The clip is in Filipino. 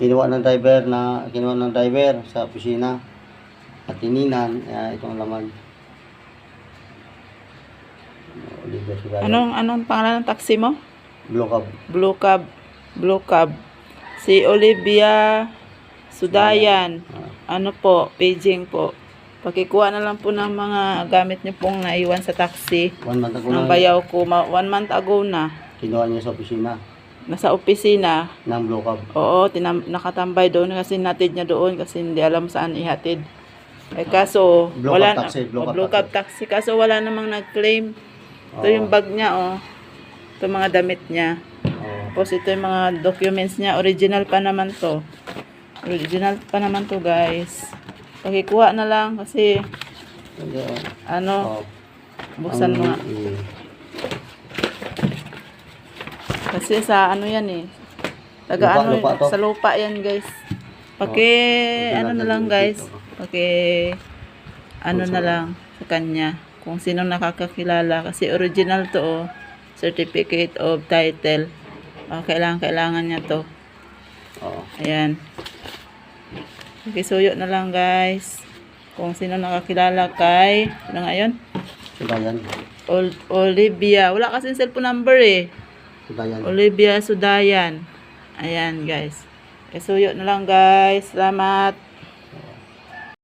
kinuha ng driver na kinuha ng driver sa opisina at tininan kaya itong laman Anong, anong pangalan ng taxi mo? Blue Cab Blue Cab. Blue Cab. Si Olivia Sudayan. Ah, Ano po, paging po. Pakikuha na lang po ng mga gamit niyo pong naiwan sa taxi. one month ago Ng na bayaw ko, one month ago na. kinuha niya sa opisina Nasa opisina. ng Blue Cab Oo, tinam- nakatambay doon kasi natid niya doon kasi hindi alam saan ihatid. Eh kaso, Blue wala Cab taxi, Blue oh, Blue Cab taxi. Kaso wala namang nag-claim. Ito Oo. yung bag niya, oh. Ito mga damit niya. Oo. Tapos ito yung mga documents niya. Original pa naman to. Original pa naman to, guys. Pakikuha na lang kasi, oh. ano, Oo. buksan mo nga. Kasi sa ano yan eh. Taga Lupa- ano, lupa sa lupa yan guys. Paki, Oh, ano na lang guys. Paki, ano na lang sa kanya. Kung sino nakakakilala. Kasi original to oh. Certificate of title. Oh, kailangan, kailangan niya to. Oo. Ayan. Pakisuyo na lang guys. Kung sino nakakilala kay, ano nga yun? Sudayan. Ol- Olivia. Wala kasi cellphone number eh. Sudayan. Olivia Sudayan. Ayan, guys. Isuyo na lang, guys. Salamat.